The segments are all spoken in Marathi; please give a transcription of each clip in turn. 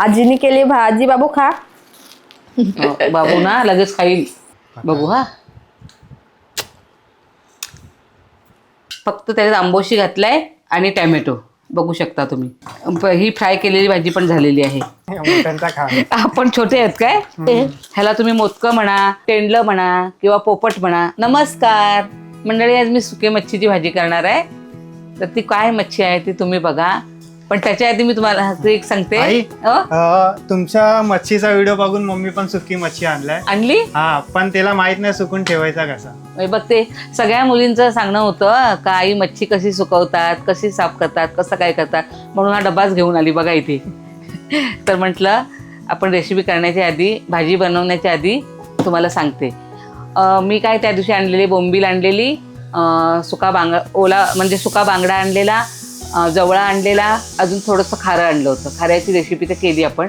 आजीने केली भाजी बाबू खा. बाबू ना लगेच खाईल. बघू हा. फक्त त्याच्यात आंबोशी घातलाय आणि टॅमॅटो. बघू शकता तुम्ही. प- ही फ्राय केलेली भाजी पण झालेली आहे. मोठ्यांचा खा. आपण छोटे आहेत काय? ह्याला तुम्ही मोदकं म्हणा तेंडलं म्हणा किंवा पोपट म्हणा. नमस्कार. मंडळी आज मी सुके मच्छीची भाजी करणार आहे. तर ती काय मच्छी आहे ती तुम्ही बघा. पण त्याच्या आधी मी तुम्हाला एक सांगते. आई? अ? अं, तुमच्या मच्छीचा व्हिडिओ बघून मम्मी पण सुकी मच्छी आणलाय. आणली? हा पण त्याला माहीत नाही सुकून ठेवायचा कसा. हे बघ ते सगळ्या मुलींचं सांगणं होतं का आई मच्छी कशी सुकवतात कशी साफ करतात कसं काय करतात म्हणून हा डबाच घेऊन आली बघा इथे. तर म्हटलं आपण रेसिपी करण्याच्या आधी भाजी बनवण्याच्या आधी तुम्हाला सांगते. अं, मी काय त्या दिवशी आणलेली बोंबील आणलेली अं, सुका बांग ओला म्हणजे सुका बांगडा आणलेला जवळा आणलेला अजून थोडंसं खारं आणलं होतं. खाऱ्याची रेसिपी तर केली आपण.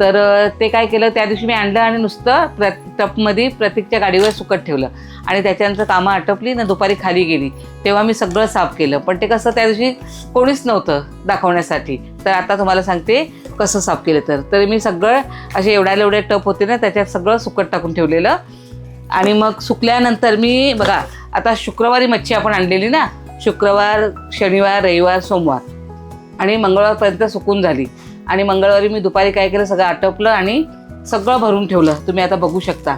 तर ते काय केलं त्या दिवशी मी आणलं आणि नुसतं प्र टपमध्ये प्रतीकच्या गाडीवर सुकत ठेवलं. आणि त्याच्यानंतर कामं आटपली ना दुपारी खाली गेली. तेव्हा मी सगळं साफ केलं. पण ते कसं त्या दिवशी कोणीच नव्हतं दाखवण्यासाठी. तर आता तुम्हाला सांगते कसं साफ केलं तर. तर मी सगळं असे एवढ्या एवढे टप होते ना त्याच्यात सगळं सुकट टाकून ठेवलेलं. आणि मग सुकल्यानंतर मी बघा आता शुक्रवारी मच्छी आपण आणलेली ना शुक्रवार शनिवार रविवार सोमवार. आणि मंगळवारपर्यंत सुकून झाली. आणि मंगळवारी मी दुपारी काय केलं सगळं आटोपलं आणि सगळं भरून ठेवलं. तुम्ही आता बघू शकता.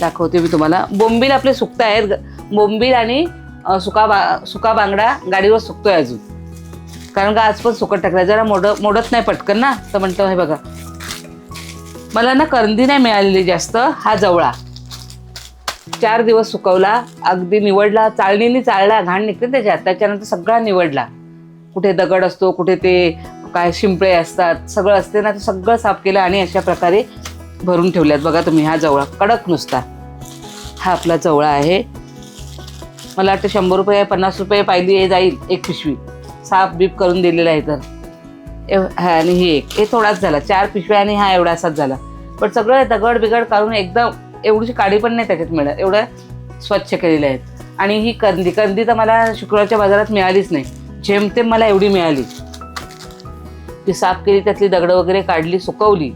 दाखवते मी तुम्हाला. बोंबील आपले सुकत आहेत. बोंबील आणि सुका बा सुका बांगडा गाडीवर सुकतोय अजून. कारण का आज पण सुकट टाकला जरा मोड मोडत नाही पटकन ना? तर म्हटलं हे बघा. मला ना करंदी नाही मिळालेली जास्त. हा जवळा. चार दिवस सुकवला अगदी निवडला चाळणीने चाळला घाण निघते त्याच्यात त्याच्यानंतर सगळा निवडला. कुठे दगड असतो कुठे ते काय शिंपळे असतात सगळं असते ना ते सगळं साफ केलं आणि अशा प्रकारे भरून ठेवल्यात. बघा तुम्ही हा जवळा कडक नुसता. हा आपला जवळा आहे. मला वाटतं शंभर रुपये पन्नास रुपये पाहिली जाईल एक पिशवी. साफ बीप करून दिलेला आहे तर. एव- हा आणि ही एक. हे थोडाच झाला. चार पिशव्या आणि हा एवढासाच झाला. पण सगळं दगड बिगड काढून एकदम एवढीशी काडी पण नाही त्याच्यात मिळत. एवढं स्वच्छ केलेले आहेत. आणि ही कंदी कंदी तर मला शुक्रवारच्या बाजारात मिळालीच नाही. जेमतेम मला एवढी मिळाली. ती साफ केली त्यातली दगडं वगैरे काढली सुकवली.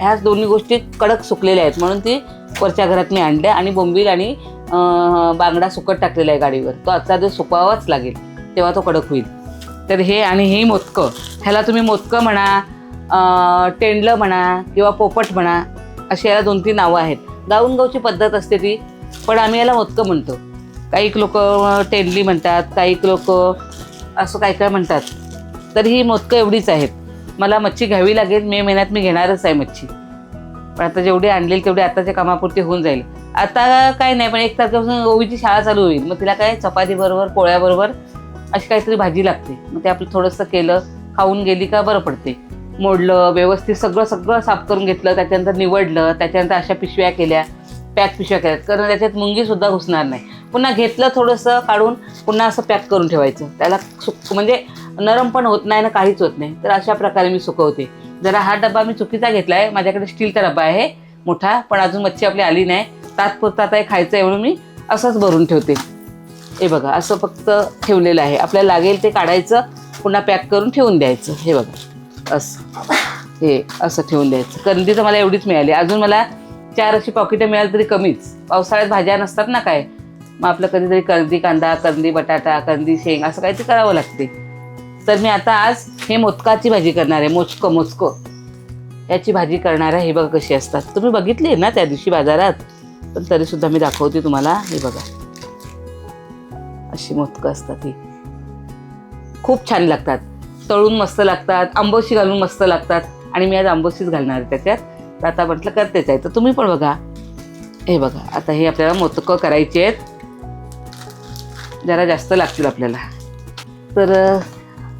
ह्याच दोन्ही गोष्टी कडक सुकलेल्या आहेत. म्हणून ती वरच्या घरात मी आणल्या आणि बोंबील आणि बांगडा सुकट टाकलेला आहे गाडीवर. तो आजचा दिवस सुकवावाच लागेल तेव्हा तो कडक होईल. तर हे आणि हे मोदकं. ह्याला तुम्ही मोदकं म्हणा टेंडलं म्हणा किंवा पोपट म्हणा अशी याला दोन तीन नावं आहेत. गावून गाऊची पद्धत असते ती पण आम्ही याला मोदकं म्हणतो. काही लोक टेंडली म्हणतात काही लोक असं काय काय म्हणतात. तर ही मोदकं एवढीच आहेत. मला मच्छी घ्यावी लागेल मे महिन्यात मी घेणारच आहे मच्छी. पण आता जेवढी आणलेली तेवढी आताच्या कामापुरती होऊन जाईल. आता काय नाही पण एक तारखेपासून ओवीची शाळा चालू होईल. मग तिला काय चपातीबरोबर पोळ्याबरोबर अशी काहीतरी भाजी लागते. मग ते आपलं थोडंसं केलं खाऊन गेली का बरं पडते. मोडलं व्यवस्थित सगळं सगळं साफ करून घेतलं त्याच्यानंतर निवडलं त्याच्यानंतर अशा पिशव्या केल्या पॅक पिशव्या केल्या. कारण त्याच्यात मुंगीसुद्धा घुसणार नाही. पुन्हा घेतलं थोडंसं काढून पुन्हा असं पॅक करून ठेवायचं. त्याला सुक म्हणजे नरम पण होत नाही ना काहीच होत नाही. तर अशा प्रकारे मी सुकवते. जरा हा डबा मी चुकीचा घेतला आहे माझ्याकडे स्टीलचा डबा आहे. मोठा पण अजून मच्छी आपली आली नाही. तात्पुरता आता हे खायचं आहे म्हणून मी असंच भरून ठेवते. हे बघा असं फक्त ठेवलेलं आहे. आपल्याला लागेल ते काढायचं पुन्हा पॅक करून ठेवून द्यायचं. हे बघा. असं. हे असं ठेवून द्यायचं. कंदी तर मला एवढीच मिळाली. अजून मला चार अशी पॉकेटं मिळाली तरी कमीच. पावसाळ्यात भाज्या नसतात ना काय? मग आपलं कधीतरी कंदी कांदा कंदी बटाटा कंदी शेंग असं काहीतरी करावं लागते. तर मी आता आज हे मोदकाची भाजी करणार आहे. मोचकं मोचकं याची भाजी करणार आहे. हे बघा कशी असतात. तुम्ही बघितली आहे ना त्या दिवशी बाजारात? पण तरीसुद्धा मी दाखवते तुम्हाला. हे बघा. अशी मोदकं असतात ही. खूप छान लागतात. तळून मस्त लागतात आंबोशी घालून मस्त लागतात. आणि मी आज आंबोशीच घालणार आहे त्याच्यात. तर आता म्हटलं करतेच आहे तर तुम्ही पण बघा. हे बघा आता हे आपल्याला मोदकं करायचे आहेत. जरा जास्त लागतील आपल्याला. तर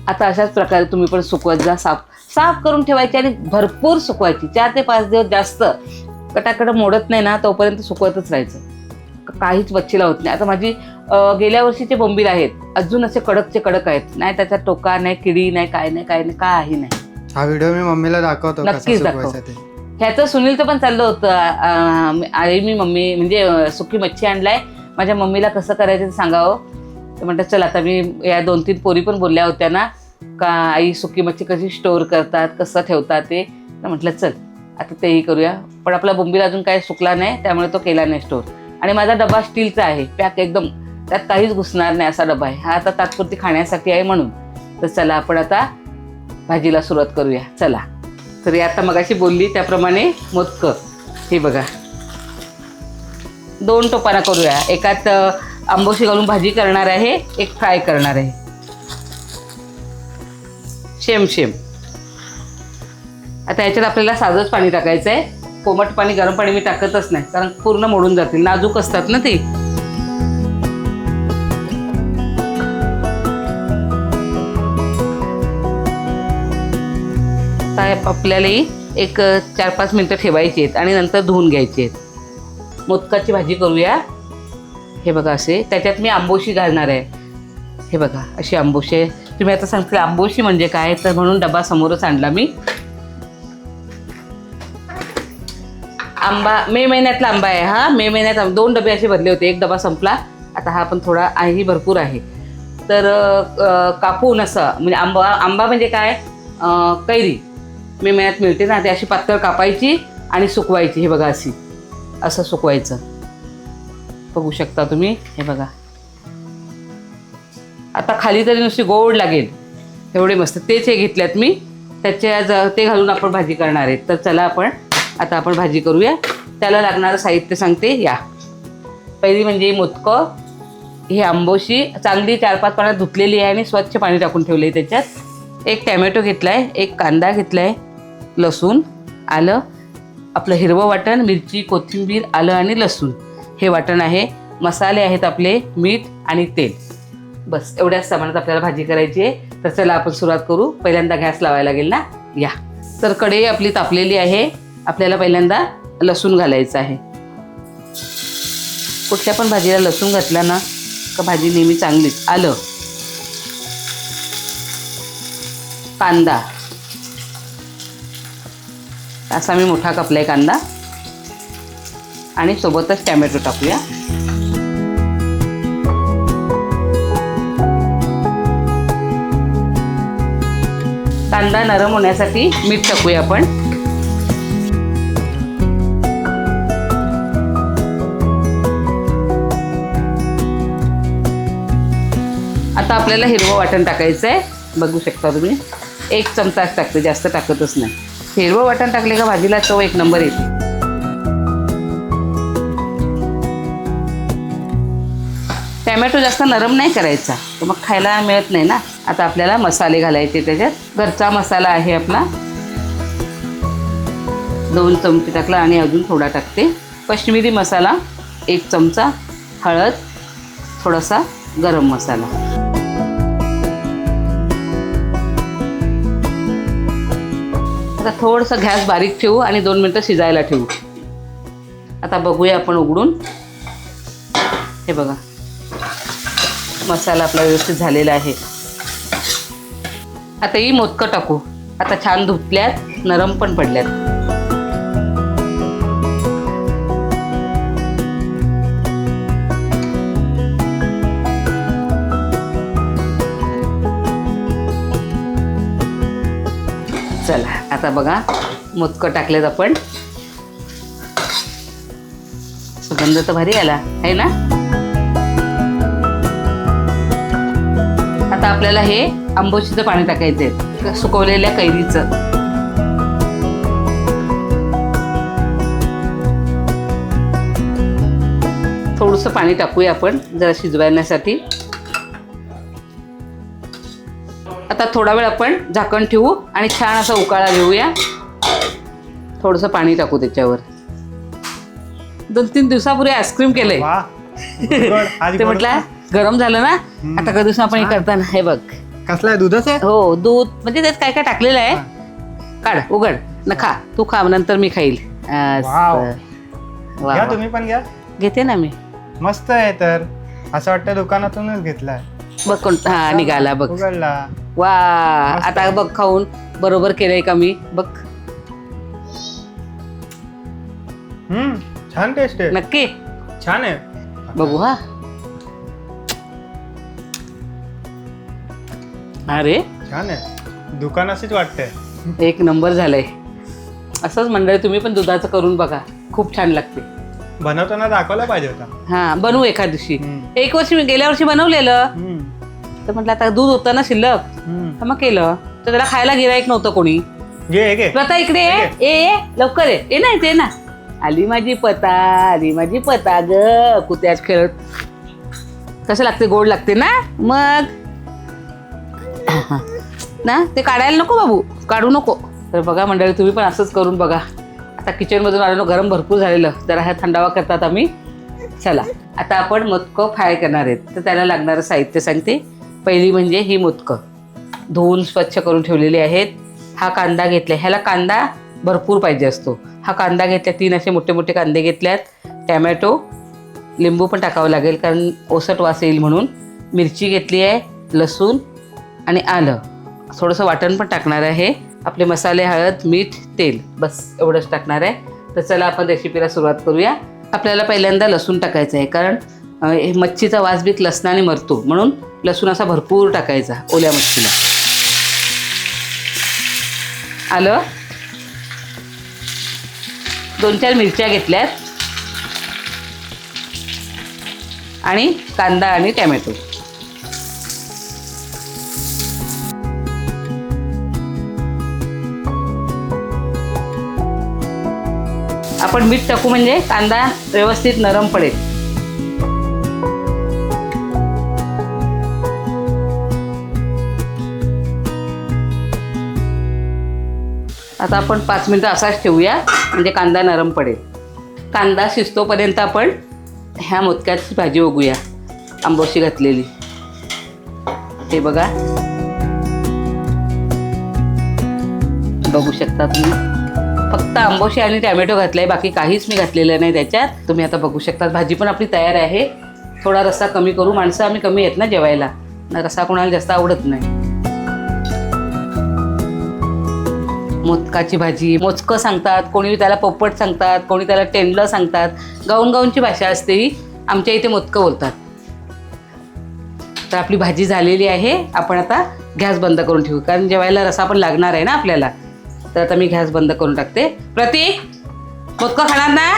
आता अशाच प्रकारे तुम्ही पण सुकवत जा. साफ साफ करून ठेवायची आणि भरपूर सुकवायची. चार ते पाच दिवस जास्त. कटाकट मोडत नाही ना तोपर्यंत सुकवतच राहायचं. काहीच मच्छीला होत नाही. आता माझी गेल्या वर्षीचे बोंबील आहेत अजून असे कडकचे कडक आहेत. नाही त्याचा टोका नाही किडी नाही काय नाही काय नाही काही नाही. हा व्हिडिओ मी मम्मीला दाखवतो नक्कीच दाखव. ते. ह्याचं सुनीलचं पण चाललं होतं. आई मी मम्मी म्हणजे सुकी मच्छी आणलाय. माझ्या मम्मीला कसं करायचं ते सांगावं. तर म्हणतात चल आता मी या दोन तीन पोरी पण बोलल्या होत्या ना. का आई सुकी मच्छी कशी स्टोअर करतात कसं ठेवतात ते? तर म्हटलं चल आता तेही करूया. पण आपला बोंबील अजून काय सुकला नाही त्यामुळे तो केला नाही स्टोअर आणि माझा डबा स्टीलचा आहे. पॅक एकदम त्यात काहीच घुसणार नाही असा डबा आहे. हा आता तात्पुरती खाण्यासाठी आहे म्हणून. तर चला आपण आता भाजीला सुरुवात करूया. चला. तर आता मगाशी बोलली त्याप्रमाणे मोदकं. हे बघा. दोन टोपाना करूया. एकात आंबोशी घालून भाजी करणार आहे एक फ्राय करणार आहे. Same same. आता याच्यात आपल्याला साधंच पाणी टाकायचं आहे कोमट पाणी गरम पाणी मी टाकतच नाही. कारण पूर्ण मोडून जातील. नाजूक असतात ना ते. आपल्यालाही एक चार पाच मिनटं ठेवायची आहेत आणि नंतर धुवून घ्यायची आहेत. मोदकाची भाजी करूया. हे बघा असे. त्याच्यात मी आंबोशी घालणार आहे. हे बघा अशी आंबोशी आहे. तुम्ही आता सांगतील आंबोशी म्हणजे काय? तर म्हणून डबा समोरच आणला मी. आंबा मे महिन्यातला आंबा आहे हा. मे महिन्यात दोन डबे असे भरले होते. एक डबा संपला. आता हा पण थोडा आहेही भरपूर आहे. तर कापून असं म्हणजे आंबा आंबा म्हणजे काय? कैरी. मे महिन्यात मिळते ना ते अशी पातळ कापायची आणि सुकवायची. हे बघा अशी. असं सुकवायचं. बघू शकता तुम्ही. हे बघा. आता खाली तरी नुसती गोड लागेल. एवढे मस्त. तेच हे घेतल्यात मी. त्याच्या ज- ते घालून आपण भाजी करणार आहेत तर चला आपण आता आपण भाजी करूया. त्याला लागणारं साहित्य सांगते या. पहिली म्हणजे मोदकं. ही आंबोशी चांगली चार पाच पाण्यात धुतलेली आहे आणि स्वच्छ पाणी टाकून ठेवले त्याच्यात. एक टॅमॅटो घेतला आहे एक कांदा घेतला आहे लसूण आलं आपलं हिरवं वाटण मिरची कोथिंबीर आलं आणि लसूण. हे वाटण आहे. मसाले आहेत आपले मीठ आणि तेल. बस एवढ्याच सामानात आपल्याला भाजी करायची आहे. तर चला आपण सुरुवात करू. पहिल्यांदा गॅस लावायला लागेल ना? या. तर कढई आपली तापलेली आहे. आपल्याला पहिल्यांदा लसूण घालायचं आहे. कुठल्या पण भाजीला लसूण घातला ना का भाजी नेहमी चांगलीच. आलं. कांदा. असा मी मोठा कापलाय कांदा. आणि सोबतच टॅमॅटो टाकूया. कांदा नरम होण्यासाठी मीठ टाकूया आपण. आता आपल्याला हिरवं वाटण टाकायचं आहे. बघू शकता तुम्ही. एक चमचाच टाकते जास्त टाकतच नाही. हिरवं वाटण टाकले का भाजीला चव एक नंबर येते. टॅमॅटो जास्त नरम नाही करायचा. तर मग खायला मिळत नाही ना. आता आपल्याला मसाले घालायचे त्याच्यात. घरचा मसाला आहे आपला. दोन चमचे टाकला आणि अजून थोडा टाकते. कश्मीरी मसाला एक चमचा हळद थोडासा गरम मसाला. आता थोडंसं गॅस बारीक ठेवू आणि दोन मिनटं शिजायला ठेवू. आता बघूया आपण उघडून. हे बघा. मसाला आपला व्यवस्थित झालेला आहे. आता ही मोदकं टाकू. आता छान धुतल्यात नरम पण पडल्यात. चला आता बघा मोदकं टाकलेत आपण. सुगंध तर भारी आला आहे ना? आता आपल्याला हे आंबोशीचं पाणी टाकायचं आहे सुकवलेल्या कैरीचं. थोडंसं पाणी टाकूया आपण जरा शिजवण्यासाठी आता थोडा वेळ आपण झाकण ठेवू आणि छान असा उकाळा घेऊया. थोडंसं पाणी टाकू त्याच्यावर. दोन तीन दिवसापूर्वी आईस्क्रीम केलंय. ते म्हटलं गरम झालं ना? आता कधी आपण हे करताना हे बघ. कसला आहे? दुधाचं हो दूध. म्हणजे त्यात काय काय टाकलेलं आहे? काढ उघड. न खा. तू खा नंतर मी खाईल. तुम्ही पण घ्या. घेते ना मी. मस्त आहे तर. असं वाटतं दुकानातूनच घेतलाय. बघ कोण हा निघाला बघ. उघडला. वा आता बघ खाऊन. बरोबर केलंय का मी? बघ. हम्म छान टेस्ट आहे. नक्की. छान आहे. बघू हा. अरे. छान आहे. दुकानाचीच वाटतंय. एक नंबर झालंय. असंच मंडळी तुम्ही पण दुधाचं करून बघा. खूप छान लागते. बनवताना दाखवला पाहिजे होता. हा बनवू एका दिवशी. हम्म. एक वर्षी मी गेल्या वर्षी बनवलेलं. हम्म, तर म्हटलं आता दूध होतं ना शिल्लक. हम्म. तर मग केलं. तर त्याला खायला गिराईक नव्हतं कोणी. घे घे प्रथा इकडे ये. ये ये, लवकर ये. ये ना इथे ये ना. आली माझी पता आली माझी पता ग. कुत्याच खेळत. कसं लागते? गोड लागते ना? मग? ना? ते काढायला नको बाबू. काढू नको. तर बघा मंडळी तुम्ही पण असंच करून बघा. आता किचनमधून आलेलो गरम भरपूर झालेलं. जरा ह्या थंडावा करतात आम्ही. चला आता आपण मोदकं फ्राय करणार आहेत. तर त्याला लागणारं साहित्य सांगते. पहिली म्हणजे ही मोदकं. धुवून स्वच्छ करून ठेवलेली आहेत. हा कांदा घेतला ह्याला कांदा भरपूर पाहिजे असतो. हा कांदा घेतला तीन असे मोठे मोठे कांदे घेतल्यात. टॅमॅटो लिंबू पण टाकावं लागेल कारण ओसट वास येईल म्हणून. मिरची घेतली आहे लसूण आणि आलं. थोडंसं वाटण पण टाकणार आहे. आपले मसाले हळद मीठ तेल बस एवढंच टाकणार आहे. तर चला आपण रेसिपीला सुरुवात करूया. आपल्याला पहिल्यांदा लसूण टाकायचं आहे कारण हे मच्छीचा वास बीत लसणाने मरतो. म्हणून लसूण असा भरपूर टाकायचा ओल्या मच्छीला. आलं? दोन चार मिरच्या घेतल्यात. आणि कांदा आणि टॅमॅटो. आपण मीठ टाकू म्हणजे कांदा व्यवस्थित नरम पडेल. आता आपण पाच मिनटं असाच ठेवूया म्हणजे कांदा नरम पडेल. कांदा शिजतोपर्यंत आपण ह्या मोदक्याची भाजी उगूया आंबोशी घातलेली. ते बघा. बघू शकता तुम्ही. फक्त आंबोशी आणि टॅमॅटो घातलाय बाकी काहीच मी घातलेलं नाही त्याच्यात. तुम्ही आता बघू शकता भाजी पण आपली तयार आहे. थोडा रस्सा कमी करू माणसं आम्ही कमी आहेत ना जेवायला. रस्सा कोणाला जास्त आवडत नाही. मोदकाची भाजी मोजकं सांगतात कोणी त्याला पोपट सांगतात कोणी त्याला टेंडलं सांगतात. गाऊन गाऊनची भाषा असते ही आमच्या इथे मोदकं बोलतात. तर आपली भाजी झालेली आहे आपण आता गॅस बंद करून ठेवू कारण जेवायला रसा पण लागणार आहे ना आपल्याला. तर आता मी गॅस बंद करून टाकते. प्रतीक मोदकं खाणार ना?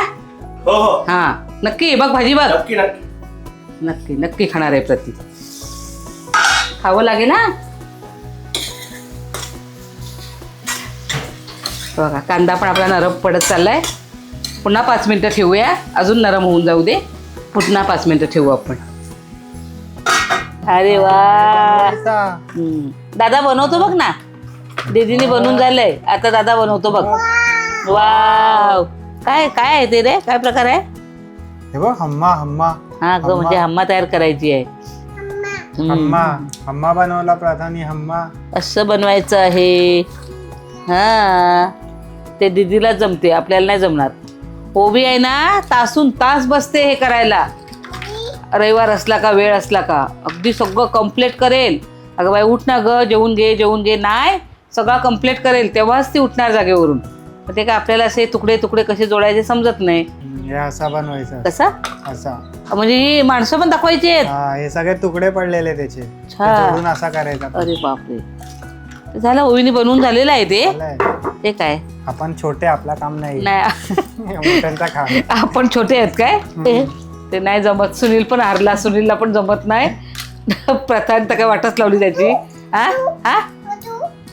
हो हो. हां नक्की बघ भाजी बघ. नक्की नक्की. नक्की नक्की खाणार आहे प्रतीक. खावं लागेल ना बघा कांदा पण आपला नरम पडत चाललाय. पुन्हा पाच मिनटं ठेवूया. अजून नरम होऊन जाऊ दे. पुन्हा पाच मिनटं ठेवू आपण. अरे वा. दादा बनवतो बघ ना. दीदीने बनवून झालंय. आता दादा बनवतो बघ. वाव. काय काय आहे ते रे? काय प्रकार आहे? हे बघ हम्मा हम्मा. हा ग म्हणजे हम्मा. तयार करायची आहे. हम्म. हम्मा. बनवला प्रधानी हम्मा. असं बनवायचं आहे. हा. ते दीदीला जमते आपल्याला नाही जमणार. ओबी आहे ना तासून तास बसते हे करायला. रविवार असला का वेळ असला का अगदी सगळं कंप्लीट करेल. अगं बाई उठ ना ग जेवून घे जेवून घे. नाही सगळं कंप्लीट करेल तेव्हाच ती उठणार जागेवरून. ते काय आपल्याला असे तुकडे तुकडे कसे जोडायचे समजत नाही. हे असा बनवायचा. कसा? असा. म्हणजे ही माणसं पण दाखवायची आहेत. हा हे सगळे तुकडे पडलेले त्याचे. ते अच्छा. जोडून असा करायचा. अरे बापरे. ते झालं ओवीने बनवून झालेलं आहे ते. झालंय. ते काय? आपण छोटे आपला काम नाही. नाही. मोठ्यांचा काम. आपण छोटे आहेत काय? ते. नाही जमत. सुनील पण हारला. सुनीलला पण जमत नाही. प्रथा तर काय वाटच लावली त्याची. हा हा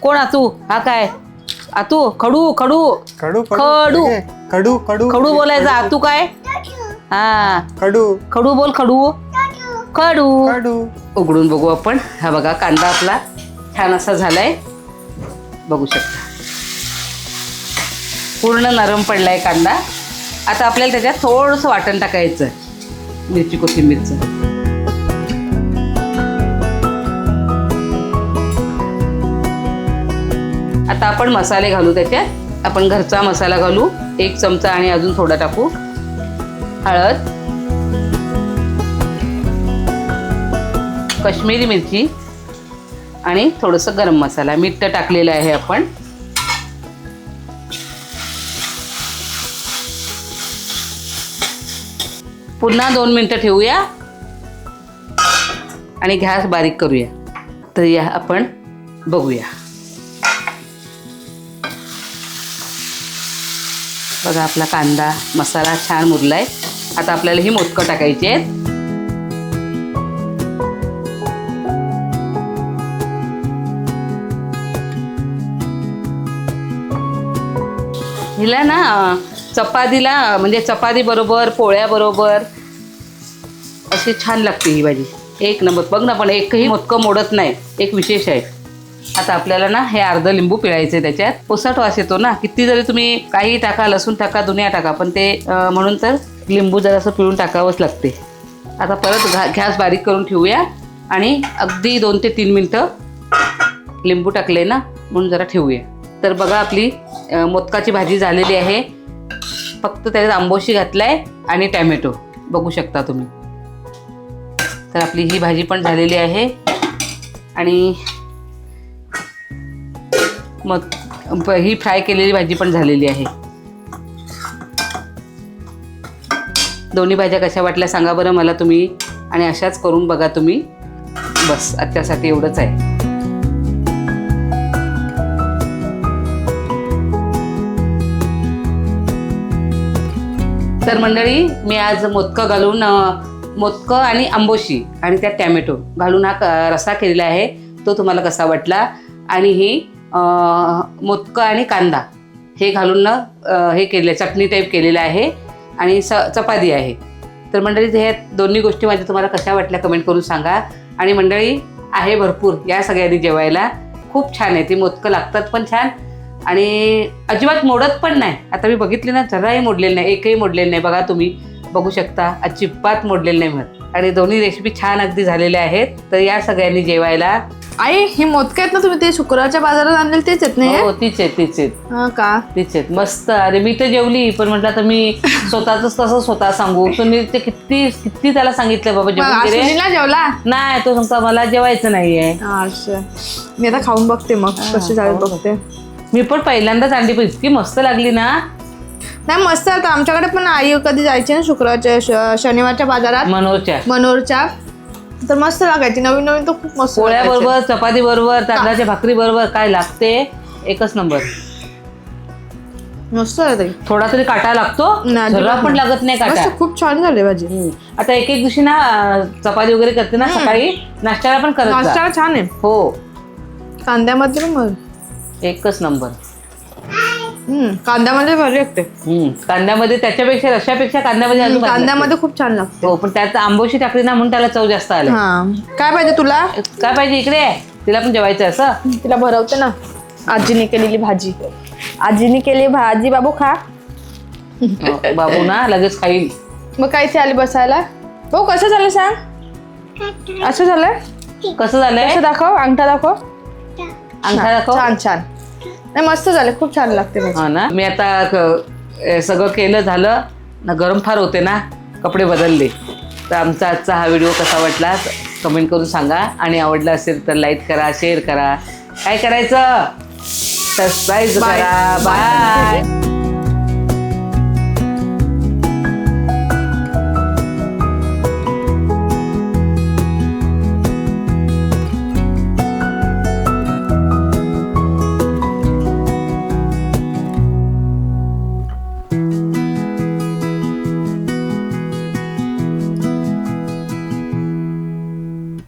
कोण आतू? हा काय? आतू खडू खडू. खडू. हे, कडू कडू खडू बोलायचं. आतू काय? हा. कडू खडू बोल खडू. खडू. कडू उघडून बघू आपण. हा बघा कांदा आपला छान असा झालाय. बघू शकता. पूर्ण नरम पडलाय कांदा. आता आपल्याला त्याच्यात थोडंसं वाटण टाकायचं मिरची कोथिंबीरचं. आता आपण मसाले घालू त्याच्यात. आपण घरचा मसाला घालू. एक चमचा आणि अजून थोडा टाकू. हळद. कश्मीरी मिरची. आणि थोडंसं गरम मसाला. मीठ तर टाकलेलं आहे आपण. पुन्हा दोन मिनटं ठेवूया. आणि गॅस बारीक करूया. तर या आपण बघूया. बघा आपला कांदा मसाला छान मुरलाय. आता आपल्याला ही मोदकं टाकायची आहेत. हिला ना चपातीला म्हणजे चपाती बरोबर पोळ्या बरोबर अशी छान लागते ही भाजी. एक नंबर. बघ ना पण एकही मोदकं मोडत नाही. एक विशेष आहे. आता आपल्याला ना हे अर्ध लिंबू पिळायचे त्याच्यात. पोसाट वास येतो ना किती जरी तुम्ही काही टाका लसूण टाका दुनिया टाका पण ते म्हणून तर लिंबू जरासं पिळून टाकावंच लागते. आता परत घा गॅस बारीक करून ठेवूया आणि अगदी दोन ते तीन मिनटं लिंबू टाकले ना म्हणून जरा ठेवूया. तर बघा आपली मोदकाची भाजी झालेली आहे. फक्त त्याच्यात आंबोशी घातलाय आणि टॅमॅटो. बघू शकता तुम्ही. तर आपली ही भाजी पण झालेली आहे. आणि मग ही फ्राय केलेली भाजी पण झालेली आहे. दोन्ही भाज्या कशा वाटल्या सांगा बरं मला तुम्ही आणि अशाच करून बघा तुम्ही. बस आजच्यासाठी एवढंच आहे. तर मंडळी मी आज मोदकं घालून मोदकं आणि आंबोशी आणि त्यात टॅमॅटो घालून हा रसा रस्सा केलेला आहे. तो तुम्हाला कसा वाटला? आणि ही मोदकं आणि कांदा हे घालून ना हे केले चटणी टाईप केलेलं आहे आणि स चपाती आहे. तर मंडळी हे दोन्ही गोष्टी माझ्या तुम्हाला कशा वाटल्या कमेंट करून सांगा. आणि मंडळी आहे भरपूर या सगळ्यांनी जेवायला. खूप छान आहे. ती मोदकं लागतात पण छान. आणि अजिबात मोडत पण नाही. आता मी बघितले ना जराही मोडलेलं नाही. एकही मोडलेलं नाही. बघा तुम्ही. बघू शकता. अजिबात मोडलेलं नाही म्हणत. आणि दोन्ही रेसिपी छान अगदी झालेल्या आहेत. तर या सगळ्यांनी जेवायला आई ही मोदक आहेत ना तुम्ही? ते शुक्रवारच्या बाजारात आणलेले तेच आहेत नाही हो? तीच आहेत तीच आहेत. हा का? तीच आहेत. मस्त. अरे मी तर जेवली पण म्हटलं आता मी स्वतःच तसं स्वतः सांगू. तुम्ही ते किती किती त्याला सांगितलं बाबा मग जेवून घे रे. अश्विनीला जेवला? नाही तो सांगता मला जेवायचं नाहीये. अच्छा. मी आता खाऊन बघते मग कशी झाली बघते. मी पण पहिल्यांदाच अंडी पण इतकी मस्त लागली ना. नाही मस्त आता आमच्याकडे पण आई कधी जायची ना शुक्रवारच्या श- शनिवारच्या बाजारात? मनोरच्या. मनोरच्या. तर मस्त लागायची. नवीन नवीन तर खूप मस्त पोळ्या लागायचे. बरोबर चपाती बरोबर तांदळाच्या भाकरी बरोबर काय लागते? एकच नंबर. मस्त आहे ताई. थोडा तरी काटा लागतो. नाही, जरा अजिबात पण. लागत नाही काटा. मस्त खूप छान झाली भाजी. हम्म. आता एक एक दिवशी ना अं, चपाती वगैरे करते ना सकाळी. नाश्त्याला पण करत जा. नाश्ता छान आहे. हो. कांद्यामध्ये पण मग. एकच नंबर. हम्म, कांद्यामध्ये भारी लागते. हम्म. कांद्यामध्ये त्याच्यापेक्षा रशापेक्षा कांद्यामध्ये अजून भारी कांद्यामध्ये खूप छान लागते. लागते. हो पण त्यात आंबोशी टाकली ना म्हणून त्याला चव जास्त आली. हा. काय पाहिजे तुला? काय पाहिजे इकडे? ये. तिला पण जेवायचं असं? तिला भरवते ना. आजीने केलेली भाजी. आजीने केली भाजी बाबू खा. हो, बाबू ना लगेच खाईल. मग काय इथे आली बसायला? भाऊ कसं झालं सांग? असं झालंय? कसं झालंय? कसं दाखव? अंगठा दाखव. अंगठा दाखव. छान छान. नाही मस्त झालं. खूप छान लागते भाजी हा ना? मी आता क- सगळं केलं झालं. ना गरम फार होते ना? कपडे बदलले. तर आमचा आजचा हा व्हिडिओ कसा वाटला कमेंट करून सांगा. आणि आवडला असेल तर लाईक करा शेअर करा. काय करायचं? सबस्क्राईब. करा. बाय